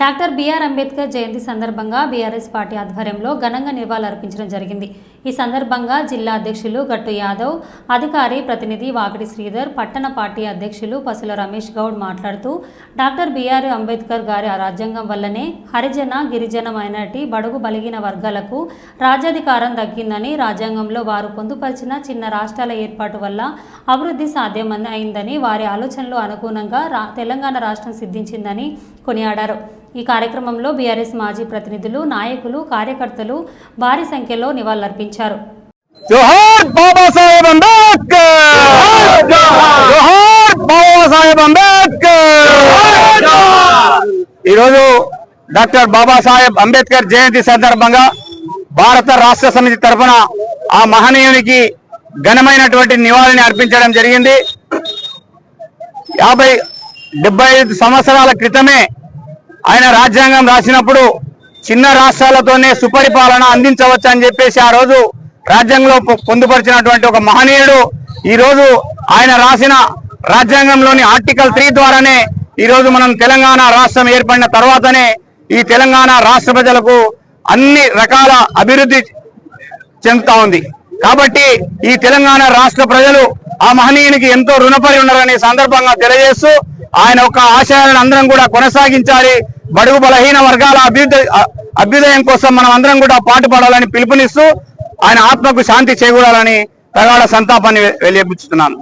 Doctor BR Ambedkar జయంతి సందర్భంగా BRS party ఆధ్వర్యంలో ఘనంగా నివాళులర్పించడం జరిగింది. ఈ సందర్భంగా జిల్లా అధ్యక్షులు గట్టు యాదవ్ అధికారి ప్రతినిధి వాకటి శ్రీధర్ పట్టణ పార్టీ అధ్యక్షులు పసుల రమేష్ గౌడ్ మాట్లాడుతూ డాక్టర్ బీఆర్ అంబేద్కర్ గారి రాజ్యాంగం వల్లనే హరిజన గిరిజన మైనార్టీ బడుగు బలిగిన వర్గాలకు రాజ్యాధికారం దక్కిందని రాజ్యాంగంలో వారు పొందుపరిచిన చిన్న రాష్ట్రాల ఏర్పాటు వల్ల అభివృద్ధి సాధ్యమని అయిందని వారి ఆలోచనలు అనుగుణంగా తెలంగాణ రాష్ట్రం సిద్ధించిందని కొనియాడారు. ఈ కార్యక్రమంలో బీఆర్ఎస్ మాజీ ప్రతినిధులు నాయకులు కార్యకర్తలు భారీ సంఖ్యలో నివాళులర్పించారు. ఈరోజు డాక్టర్ బాబాసాహెబ్ అంబేద్కర్ జయంతి సందర్భంగా భారత రాష్ట్ర సమితి తరఫున ఆ మహనీయునికి ఘనమైనటువంటి నివాళిని అర్పించడం జరిగింది. యాభై డెబ్బై ఐదు సంవత్సరాల క్రితమే ఆయన రాజ్యాంగం రాసినప్పుడు చిన్న రాష్ట్రాలతోనే సుపరిపాలన అందించవచ్చు అని చెప్పేసి ఆ రోజు రాజ్యాంగంలో పొందుపరిచినటువంటి ఒక మహనీయుడు ఈ రోజు ఆయన రాసిన రాజ్యాంగంలోని ఆర్టికల్ త్రీ ద్వారానే ఈ రోజు మనం తెలంగాణ రాష్ట్రం ఏర్పడిన తర్వాతనే ఈ తెలంగాణ రాష్ట్ర ప్రజలకు అన్ని రకాల అభివృద్ధి చెందుతా ఉంది. కాబట్టి ఈ తెలంగాణ రాష్ట్ర ప్రజలు ఆ మహనీయునికి ఎంతో రుణపడి ఉన్నారనే సందర్భంగా తెలియజేస్తూ ఆయన యొక్క ఆశయాలను అందరం కూడా కొనసాగించాలి. బడుగు బలహీన వర్గాల అభ్యుదయ అభ్యుదయం కోసం మనం అందరం కూడా పాటుపడాలని పిలుపునిస్తూ ఆయన ఆత్మకు శాంతి చేకూరాలని ప్రగాఢ సంతాపాన్ని వెలియబుచ్చుతున్నాను.